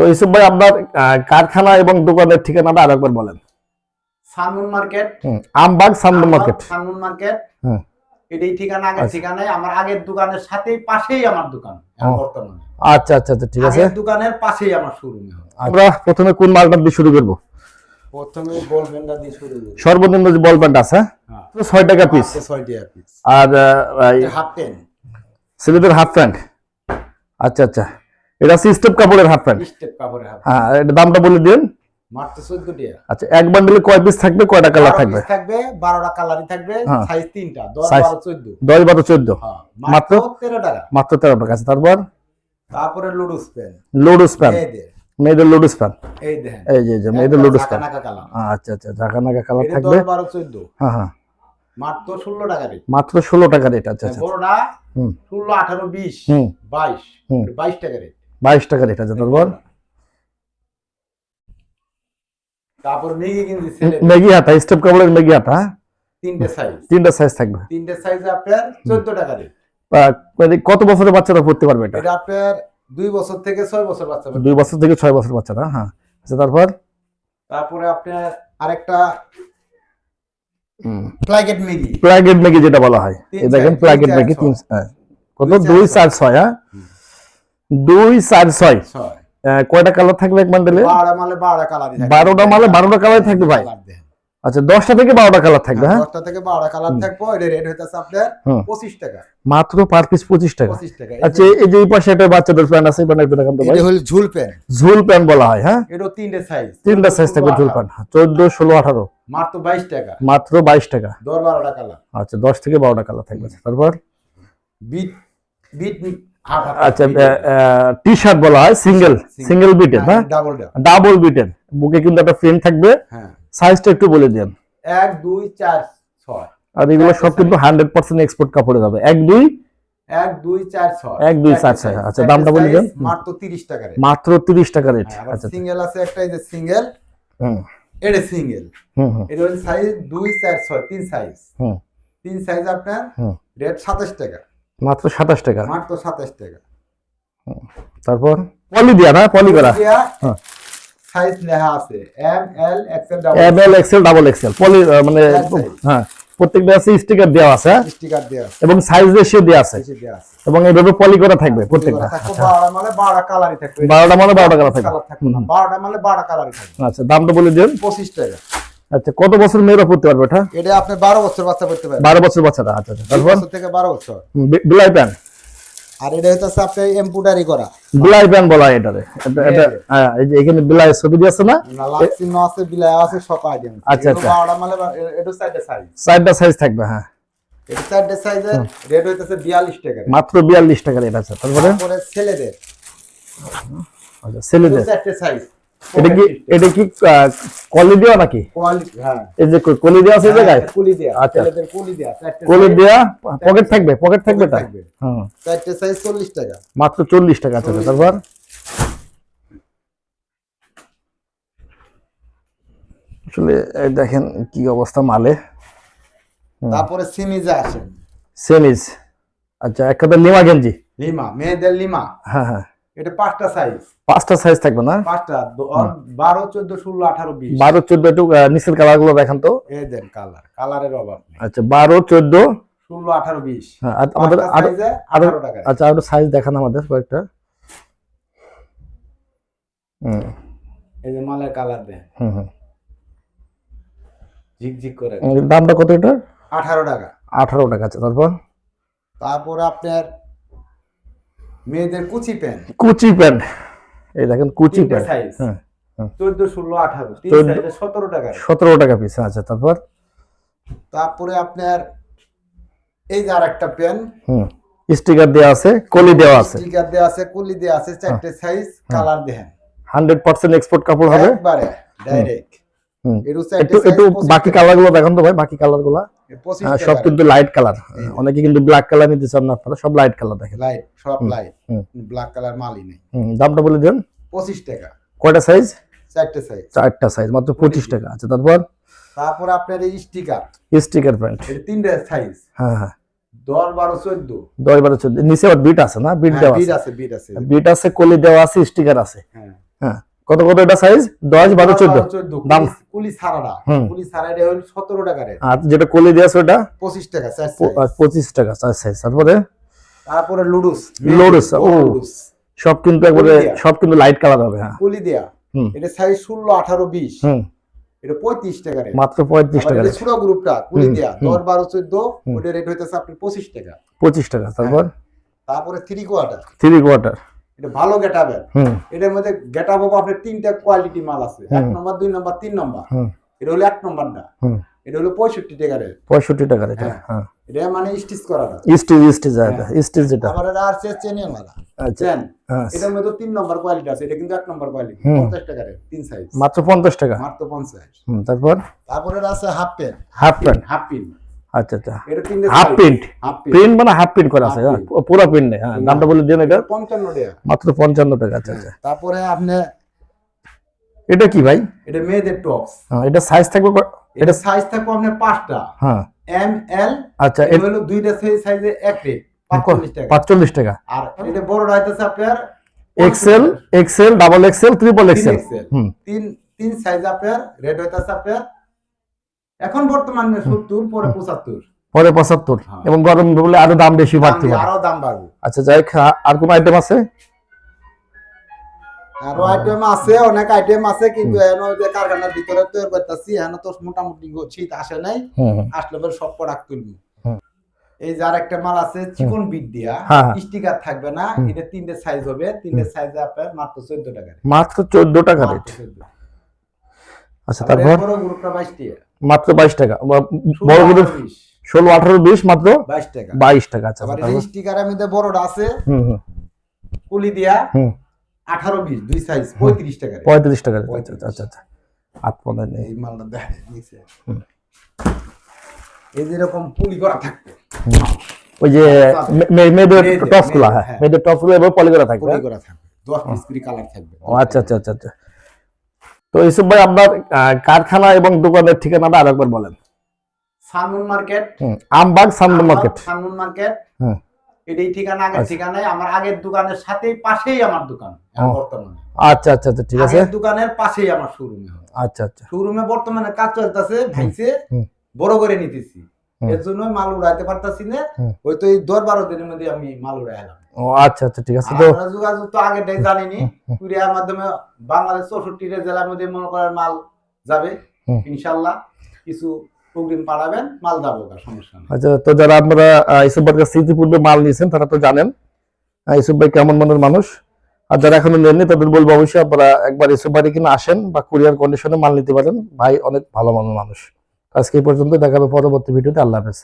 তো ইসুফ ভাই আপনার কারখানা এবং দোকানের ঠিকানাটা আরেকবার বলেন। Sunmoon market. আমবাগ সান্দু মার্কেট। Sunmoon market. হুম। এটাই ঠিকানা আগের আচ্ছা। ঠিকানায়। আমার আগের দোকানের সাথেই পাশেই আমার দোকান। বর্তমানে। আচ্ছা আচ্ছা আচ্ছা ঠিক আছে। আগের দোকানের পাশেই আমার শোরুম আমরা প্রথমে কোন মালটা দিয়ে শুরু করব? প্রথমে না দিয়ে শুরু করি। সর্বনিম্ন যে বল প্যান্ট আছে হ্যাঁ। তো ছয় টাকা পিস মাত্র ছয় টাকা পিস আর হাফ পেন ছেলেদের হাফ প্যান্ট আচ্ছা আচ্ছা। এটা হচ্ছে স্টেপ কাপড়ের হাফ প্যান্ট। স্টেপ কাপড়ের হাফ হ্যাঁ এটা দামটা বলে দিন। মাত্র চোদ্দ টাকা আচ্ছা এক বান্ডেলে কয় পিস থাকবে কয়টা কালার থাকবে? থাকবে বারোটা কালারই থাকবে। সাইজ তিনটা দশ Size- বারো চোদ্দ। দশ বারো চোদ্দ। হ্যাঁ মাত্র? মাত্র তেরো টাকা। মাত্র তেরো টাকা। আছে তারপর? তারপরে লুডুস পেন লোডুস প্যান্ট মেয়েদের। লোডুস প্যান্ট এই দেখেন। এই যে মেয়েদের লোডুস কালার আচ্ছা আচ্ছা ঝাঁকা নাকা কালার থাকবে। বারো চোদ্দ। হ্যাঁ হ্যাঁ। মাত্র ষোলো টাকা রেট মাত্র ষোলো টাকা রেট আচ্ছা আচ্ছা বড়টা হুম। ষোলো আঠারো বিশ হুম। বাইশ। হুম। বাইশ টাকা রেট বাইশ টাকা রেট আছে তারপর? মেগি হাতা স্টেপ কাপড়ের হাতা হ্যাঁ? তিনটে সাইজ তিনটা সাইজ থাকবে। তিনটে সাইজ আপনার চোদ্দ টাকা মানে কত বছরের বাচ্চারা পড়তে পারবে এটা? এটা আপনার বছর থেকে ছয় বছর বাচ্চা বছর থেকে বছর বাচ্চারা হ্যাঁ। আচ্ছা তারপর? তারপরে আপনার আরেকটা ফ্লাইগেট মেগি। প্লাগেড ম্যাগি যেটা বলা হয়। এই দেখেন প্লাগেট তিন ম্যাগি তিন। হ্যাঁ। কত? দুই চার, দুই ছয়। চার ছয় হ্যাঁ? দুই চার ছয়। কয়টা কালার থাকবে এক বান্ডেলে বারোটা মালে বারোটা কালার থাকবে। ভাই? আচ্ছা দশটা থেকে বারোটা কালার থাকবে হ্যাঁ দশটা থেকে বারোটা কালার থাকব এটা রেট হইতেছে আপনার পঁচিশ টাকা। মাত্র পার পিস পঁচিশ টাকা। আচ্ছা এই যে এই পাশে একটা বাচ্চাদের প্যান্ট আছে প্যান্ট একটু দেখান তো ভাই। ঝুল প্যান্ট। ঝুল প্যান্ট বলা হয় হ্যাঁ? এটা তিনটে সাইজ তিনটা সাইজ থাকবে ঝুল প্যান্ট। চোদ্দ ষোলো আঠারো। মাত্র বাইশ টাকা। মাত্র বাইশ টাকা। দশ বারোটা কালার আচ্ছা দশ থেকে বারোটা কালার থাকবে। তারপর? বিট আচ্ছা টি শার্ট বলা হয় সিঙ্গেল সিঙ্গেল হ্যাঁ ডাবল বিটের বুকে কিন্তু একটা ফ্রেম থাকবে। হ্যাঁ। সাইজটা একটু বলে দেন। এক দুই চার ছয়। আর এগুলো সব কিন্তু হান্ড্রেড পার্সেন্ট এক্সপোর্ট কাপড়ে যাবে। এক দুই? এক দুই চার ছয়। এক, দুই, চার, ছয়। আচ্ছা, দামটা বলে দেন। মাত্র তিরিশ টাকা মাত্র তিরিশ টাকা রেট আচ্ছা সিঙ্গেল আছে একটা যে সিঙ্গেল এটা সিঙ্গেল এটা সাইজ দুই চার ছয় তিন সাইজ হুম। তিন সাইজ আপনার হুম। রেট সাতাশ টাকা। মাত্র সাতাশ টাকা। মাত্র সাতাশ টাকা। তারপর পলি দিয়া না? পলি করা? হ্যাঁ। সাইজ লেখা আছে। M L XL double M L XL double XL poly মানে হ্যাঁ প্রত্যেকটা আছে স্টিকার দেওয়া আছে হ্যাঁ? স্টিকার দেওয়া আছে। এবং সাইজ রেশিও দেওয়া আছে। এবং এইভাবে পলি করা থাকবে প্রত্যেকটা। মানে বারোটা কালারই থাকবে। বারোটা মানে বারোটা কালার থাকবে। কালার থাকবে না। বারোটা মানে বারোটা কালারই থাকবে। আচ্ছা দামটা বলে দিন। পঁচিশ টাকা। আচ্ছা কত বছর মেয়েরা পড়তে পারবে এটা? এটা আপনি বারো বছর বাচ্চা পড়তে পারবেন বারো বছর বাচ্চারা আচ্ছা আচ্ছা তারপর? বছর থেকে বারো বছর। বি- বিলাই প্যান আর এটা হচ্ছে আপনি এমপুটারি করা। বিলাই প্যান বলা এটারে। এটা- এটা হ্যাঁ। এই যে এখানে বিলাই ছবি দিয়ে আছে না? না লাক্স চিহ্ন আছে বিলাই আছে সব আইটেম আচ্ছা, আচ্ছা। বারোটা মানে এটা চারটে সাইজ চারটা সাইজ থাকবে হ্যাঁ। এটা চারটে সাইজের রেট হইতেছে বিয়াল্লিশ টাকা। মাত্র বিয়াল্লিশ টাকা রেট আছে। তারপরে? তারপরে ছেলেদের। আচ্ছা ছেলেদের। সাইজ এটা কি এটা কি কলি দেওয়া নাকি? হ্যাঁ। এই যে কলি দেওয়া আছে জায়গায়? কুলি দেয়া আচ্ছা। ছেলেদের কুলি কলি দেওয়া পকেট থাকবে পকেট থাকবে থাকবে। হুম। চারটে সাইজ চল্লিশ টাকা। মাত্র চল্লিশ টাকা আছে তারপর? আসলে দেখেন কি অবস্থা মালে। তারপরে সিমিজা আসেন সেমিজ। আচ্ছা এক কথা লিমা গেঞ্জি। লিমা মেয়েদের লিমা। হ্যাঁ হ্যাঁ। এটা পাঁচটা সাইজ পাঁচটা সাইজ থাকবে না? পাঁচটা দ- আর বারো চোদ্দ ষোলো আঠারো বিশ। বারো চোদ্দ একটু আহ, নিচের কালারগুলো দেখান তো। এই দেন কালার কালারের অভাব নেই। আচ্ছা বারো চোদ্দ ষোলো আঠারো বিশ। হ্যাঁ আর আমাদের পাঁচটা আরও সাইজে আরও আঠারো টাকা আচ্ছা আরও সাইজ দেখান আমাদের কয়েকটা। হুম। এই যে মালের কালার দেন। হুম হুম। ঝিকঝিক করে। দামটা কত এটা আঠারো টাকা। আঠারো টাকা আছে তারপর? তারপরে আপনার মেয়েদের কুচি প্যান্ট। কুচি প্যান্ট। এই দেখেন কুচি প্যান্ট। সাইজ হ্যাঁ চোদ্দ ষোলো আঠারো। সতেরো টাকা সতেরো টাকা পিস আচ্ছা তারপর? তারপরে আপনার এই যে আর একটা প্যান্ট। হুম স্টিকার দেওয়া আছে কলি দেওয়া আছে। স্টিকার দেওয়া আছে কুলি দেওয়া আছে চারটে সাইজ কালার দেখেন। হান্ড্রেড পার্সেন্ট এক্সপোর্ট কাপড় হবে? একবারে ডাইরেক্ট একটু একটু বাকি কালারগুলো দেখান তো ভাই বাকি কালারগুলা পঁচিশ হ্যাঁ, সব কিন্তু লাইট কালার অনেকে কিন্তু ব্ল্যাক কালার নিতে চান না আপনারা সব লাইট কালার দেখেন। লাইট সব লাইট ব্ল্যাক কালার মালই নেই। দামটা বলে দেন। পঁচিশ টাকা। কয়টা সাইজ চারটে সাইজ চারটা সাইজ মাত্র পঁচিশ টাকা। আচ্ছা তারপর? তারপর আপনার এই স্টিকার স্টিকার প্যান্ট এটা তিনটে সাইজ হ্যাঁ হ্যাঁ। দশ বারো চোদ্দ। দশ বারো চোদ্দ। নিচে আবার বিট আছে না? বিট দেওয়া বিট আছে। আছে বিট আছে। বিট আছে কলি দেওয়া আছে স্টিকার আছে। হ্যাঁ। হ্যাঁ। কত কত এটা সাইজ দশ বারো চোদ্দ? চোদ্দ দাম? কুলি হুম। কুলি ছাড়াটা হল সতেরো টাকা রেট। আর যেটা কলি দিয়ে ওটা? পঁচিশ টাকা চার প- size। পঁচিশ টাকা চার সাইজ তারপরে? তারপরে লুডুস। লুডুস, ও। সব কিন্তু একবারে সব কিন্তু লাইট কালার হবে হ্যাঁ। কুলি দেয়া। এটা সাইজ ষোলো আঠারো বিশ। হুম। এটা পঁয়ত্রিশ টাকা রেট। মাত্র পঁয়ত্রিশ টাকা রে ছোট গ্রুপটা কুলি দেয়া। হুম। দশ বারো চোদ্দ হুম। ওটা রেট হইতেছে আপনার পঁচিশ টাকা। পঁচিশ টাকা তারপর? তারপরে থ্রি কোয়ার্টার থ্রি কোয়ার্টার এটা ভালো এটার মধ্যে গেটাব আপনার তিনটা কোয়ালিটি মাল আছে। এক নম্বর দুই নম্বর তিন নম্বর। এটা হলো এক নম্বরটা। এটা হলো পঁয়ষট্টি টাকা রেট পঁয়ষট্টি হ্যাঁ। হ্যাঁ। এটা মানে স্টিচ করাটা স্টিচ স্টিচ স্টিচ যেটা আবার এটা আছে চেনের মালা চেন এটার মধ্যে তিন নম্বর কোয়ালিটি আছে। এটা কিন্তু এক নম্বর কোয়ালিটি হুম। পঞ্চাশ টাকা রেট তিন সাইজ মাত্র পঞ্চাশ টাকা? মাত্র পঞ্চাশ। তারপর? তারপরে আছে half pant half pant half pant আচ্ছা আচ্ছা। হাফ প্রিন্ট প্রিন্ট মানে হাফ প্রিন্ট করা আছে হ্যাঁ, পুরো প্রিন্ট নেই হ্যাঁ দামটা বলে দিন এটা পঞ্চান্ন টাকা। মাত্র পঞ্চান্ন টাকা আচ্ছা আচ্ছা। তারপরে আপনি এটা কি ভাই? এটা মেয়েদের টপস হ্যাঁ, এটা সাইজ থাকবে এটা সাইজ থাকবে আপনার পাঁচটা। হ্যাঁ। এম এল আচ্ছা এটা হলো দুইটা সাইজে এক রেট পাঁচচল্লিশ টাকা। আর এটা বড়টা হইতেছে আপনার XL XL double XL triple XL XL তিন তিন সাইজ আপনার রেট হইতেছে আপনার এখন বর্তমানে সত্তর পরে পঁচাত্তর। পরে পঁচাত্তর। হ্যাঁ। এবং গরম বলে আরও দাম বেশি বাড়তে পারে। আরও দাম বাড়বে। আচ্ছা যাই আর কোন আইটেম আছে? আরও আইটেম আছে অনেক আইটেম আছে কিন্তু এখন ওই যে কারখানার ভিতরে তৈরি করতেছি এখন তো মোটামুটি শীত আসে নাই। আসলে পরে সব প্রোডাক্ট তুলবি। এই যার একটা মাল আছে চিকন বিট দিয়া হ্যাঁ, হ্যাঁ। স্টিকার থাকবে না এটা তিনটে সাইজ হবে তিনটে সাইজে আপনার মাত্র চোদ্দ টাকা মাত্র চোদ্দ টাকা রেট আচ্ছা তারপর গ্রুপটা টাকা মাত্র বাইশ টাকা। বড়গুলো ষোলো আঠারো বিশ মাত্র বাইশ টাকা। বাইশ টাকা। আচ্ছা তারপর? মধ্যে বড়টা আছে। হুম দিয়া হুম। আঠারো বিশ দুই সাইজ পঁয়ত্রিশ টাকা পঁয়ত্রিশ টাকা আচ্ছা পঁয়ত্রিশ। আচ্ছা আচ্ছা আট পনেরো নেই। এই মালটা দেখ। এই যেরকম পুলি করা থাকবে। ওই যে মে- মে- মেয়েদের মেয়েদের, গুলা হ্যাঁ। হ্যাঁ। মেয়েদের টপসগুলো এবার পলি করা থাকবে পুলি করা থাকবে। দশ পিস করে কালার থাকবে। ও আচ্ছা আচ্ছা আচ্ছা আচ্ছা। তো ইসুফ ভাই আপনার কারখানা এবং দোকানের ঠিকানাটা আরেকবার বলেন। Sunmoon market. Ambagh Sunmoon market. Sunmoon market. এটাই ঠিকানা আগের আচ্ছা। ঠিকানায়। আমার আগের দোকানের সাথেই পাশেই আমার দোকান বর্তমানে। আচ্ছা আচ্ছা আচ্ছা ঠিক আছে। দোকানের পাশেই আমার শোরুম আচ্ছা আচ্ছা। শোরুমে বর্তমানে কাজ চলতেছে ভাইছে বড় করে নিতেছি। এর জন্য মাল উড়াইতে পারতাছি না। হয়তো এই দশ বারো দিনের মধ্যে আমি মাল উড়াইলাম ও আচ্ছা আচ্ছা ঠিক আছে তো যোগাযোগ তো আগে জানিনি। কুরিয়ার মাধ্যমে বাংলাদেশ চৌষট্টি জেলার মধ্যে মনে করার মাল যাবে। ইনশাল্লাহ কিছু প্রোগ্রাম পাঠাবেন মাল যাব সমস্যা নেই। আচ্ছা তো যারা আপনারা আহ, ইসুফ ভাইয়ের কাছে ইতিপূর্বে মাল নিয়েছেন তারা তো জানেন। ইসুফ ভাই কেমন মনের মানুষ? আর যারা এখনও নেননি তাদের বলব অবশ্যই আপনারা একবার ইসুফ ভাই কিনে আসেন বা কুরিয়ার কন্ডিশনে মাল নিতে পারেন। ভাই অনেক ভালো মনের মানুষ। আজকে এই পর্যন্ত দেখাবে পরবর্তী ভিডিওতে। আল্লাহ হাফেজ।